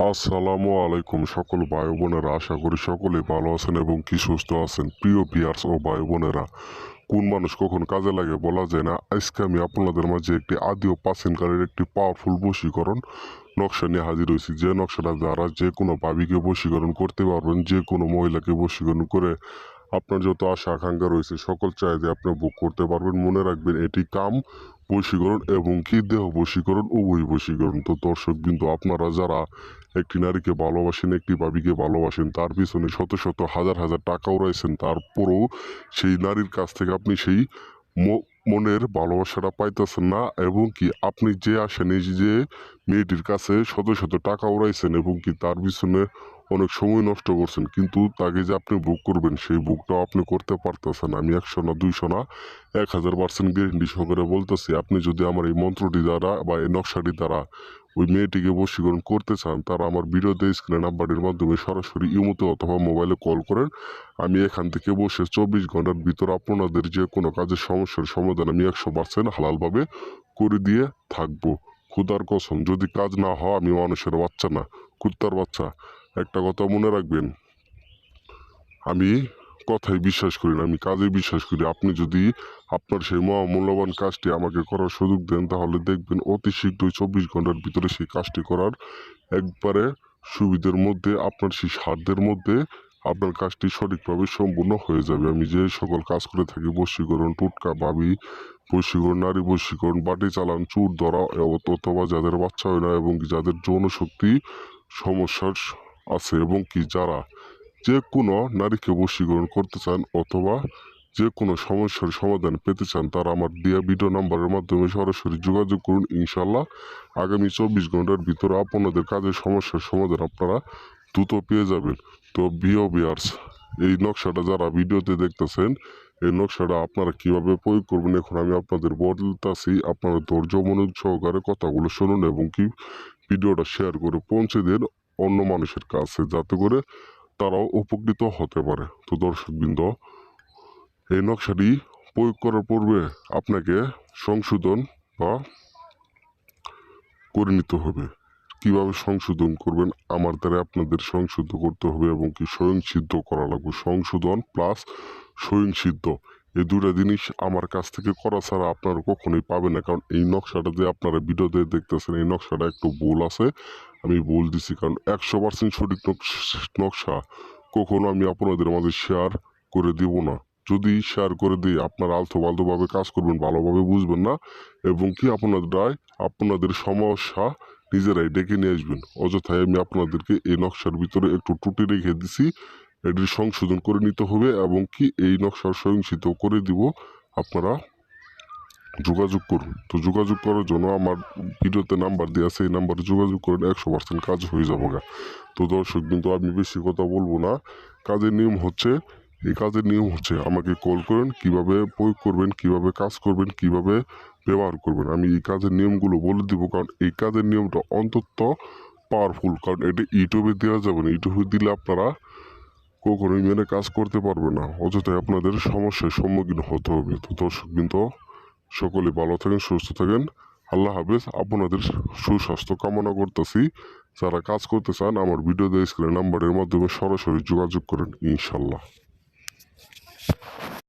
আসসালামু আলাইকুম, সকল ভাই বোনেরা আশা করি সকলে ভালো আছেন এবং কি সুস্থ আছেন। প্রিয় পিয়ার্স ও ভাই বোনেরা কোন মানুষ কখন কাজে লাগে বলা যায় না। আজকে আমি আপনাদের মাঝে একটি আদি ও প্রাচীনকালের একটি পাওয়ারফুল বশীকরণ নকশা নিয়ে হাজির হয়েছি। যে নকশাটা দ্বারা যে কোনো ভাবিকে বশীকরণ করতে পারবেন, যে কোনো মহিলাকে বশীকরণ করে আপনার যত আশা, আকাঙ্ক্ষা রয়েছে, সকল চাহিদা আপনি বুক করতে পারবেন। মনে রাখবেন, এটি কাম, বশীকরণ এবং কি দেহ বশীকরণ, উভয় বশীকরণ। তো দর্শক বিন্দু, আপনারা যারা একটি নারীকে ভালোবাসেন, একটি ভাবিকে ভালোবাসেন, তার পিছনে শত শত হাজার হাজার টাকা উড়াইছেন, তারপরও সেই নারীর কাছ থেকে আপনি সেই মনের ভালোবাসাটা পাইতেছেন না এবং কি আপনি যে আসেন এই যে মেয়েটির কাছে শত শত টাকা উড়াইছেন এবং কি তার পিছনে অনেক সময় নষ্ট করছেন, কিন্তু তাকে যে আপনি বুক করবেন, সেই বুকটাও আপনি করতে পারতেছেন আমি একশো না দুইশো না এক হাজার পার্সেন্ট গ্যারেন্টি সহকারে বলতেছি, আপনি যদি আমার এই মন্ত্রটি দ্বারা বা এই নকশাটি দ্বারা ওই মেয়েটিকে বশীকরণ করতে চান, তারা আমার ভিডিওতে স্ক্রিনে নাম্বারের মাধ্যমে সরাসরি ইমোতে অথবা মোবাইলে কল করেন। আমি এখান থেকে বসে চব্বিশ ঘণ্টার ভিতর আপনাদের যে কোনো কাজের সমস্যার সমাধান আমি একশো পার্সেন্ট হালালভাবে করে দিয়ে থাকব। খুদার কসম, যদি কাজ না হয়, আমি মানুষের বাচ্চা না, কুত্তার বাচ্চা। একটা কথা মনে রাখবেন। আমি কথায় বিশ্বাস করি না, আমি কাজে বিশ্বাস করি। আপনি যদি আপনার সেই মহামূল্যবান কাজটি আমাকে করার সুযোগ দেন, তাহলে দেখবেন অতি শীঘ্রই চব্বিশ ঘণ্টার ভিতরে সেই কাজটি করার একবারে সুবিধের মধ্যে, আপনার সেই সাধ্যের মধ্যে আপনার কাজটি সঠিকভাবে সম্পূর্ণ হয়ে যাবে। আমি যে সকল কাজ করে থাকি, বশীকরণ, টুটকা ভাবি বশীকরণ, নারী বশীকরণ, বাটি চালান, চুর, ধরা, অথবা যাদের বাচ্চা হয় না এবং যাদের যৌনশক্তি সমস্যার আছে এবং কি যারা যে কোনো নারীকে বশীকরণ করতে চান অথবা যে কোনো সমস্যার সমাধান পেতে চান, তারা আমার দেয়া ভিডিও নাম্বারের মাধ্যমে সরাসরি যোগাযোগ করুন। ইনশাল্লাহ আগামী চব্বিশ ঘণ্টার ভিতরে আপনাদের কাজের সমস্যার সমাধান আপনারা দ্রুত পেয়ে যাবেন। তো বিও বিয়ার্স এই নকশাটা যারা ভিডিওতে দেখতেছেন, এই নকশাটা আপনারা কীভাবে প্রয়োগ করবেন, এখন আমি আপনাদের বলতেছি, আপনারা ধৈর্য মনোযোগ সহকারে কথাগুলো শুনুন এবং কি ভিডিওটা শেয়ার করে পৌঁছে দেন। অন্য মানুষের কাছে যাতে করে তারাও উপকৃত হতে পারে। তো দর্শকবৃন্দ, এই নকশাটি প্রয়োগ করার পূর্বে আপনাকে সংশোধন বা করে নিতে হবে। কীভাবে সংশোধন করবেন? আমার দ্বারা আপনাদের সংশোধন করতে হবে এবং কি স্বয়ং সিদ্ধ করা লাগবে। সংশোধন প্লাস স্বয়ং সিদ্ধ এই দুটা জিনিস আমার কাছ থেকে করা ছাড়া আপনারা কখনোই পাবেন না। কারণ এই নকশাটা যে আপনারা ভিডিওতে দেখতেছেন, এই নকশাটা একটু ভুল আছে। আমি ভুল দিছি, কারণ একশো পার্সেন্ট সঠিক নকশ- নকশা কখনো আমি আপনাদের মাঝে শেয়ার করে দিব না। যদি শেয়ার করে দিই, আপনারা আলতো ফালতোভাবে কাজ করবেন, ভালোভাবে বুঝবেন না, এবং কি আপনারাই আপনাদের সমস্যা নিজেরাই ডেকে নিয়ে আসবেন। অযথায় আমি আপনাদেরকে এই নকশার ভিতরে একটু ত্রুটি রেখে দিছি। এটির সংশোধন করে নিতে হবে, এবং কি এই নকশার স্বয়ংসিত করে দিব, আপনারা যোগাযোগ করুন। তো যোগাযোগ করার জন্য আমার ভিডিওতে নাম্বার দেওয়া আছে, এই নাম্বারে যোগাযোগ করেন একশো পার্সেন্ট কাজ হয়ে যাব গা। তো দর্শক কিন্তু আমি বেশি কথা বলব না। কাজের নিয়ম হচ্ছে, এই কাজের নিয়ম হচ্ছে আমাকে কল করেন, কীভাবে প্রয়োগ করবেন, কীভাবে কাজ করবেন, কীভাবে ব্যবহার করবেন। আমি এই কাজের নিয়মগুলো বলে দিব, কারণ এই কাজের নিয়মটা অন্তত পাওয়ারফুল কারণ এটা ইউটিউবে দেওয়া যাবে না। ইউটিউবে দিলে আপনারা কখনোই মেনে কাজ করতে পারবে না। অযথায় আপনাদের সমস্যার সম্মুখীন হতে হবে। তো দর্শক কিন্তু সকলে ভালো থাকেন, সুস্থ থাকেন। আল্লাহ হাফেজ। আপনাদের সুস্বাস্থ্য কামনা করতেছি। যারা কাজ করতে চান, আমার ভিডিও দিয়ে স্ক্রিনের নাম্বারের মাধ্যমে সরাসরি যোগাযোগ করেন, ইনশাল্লাহ।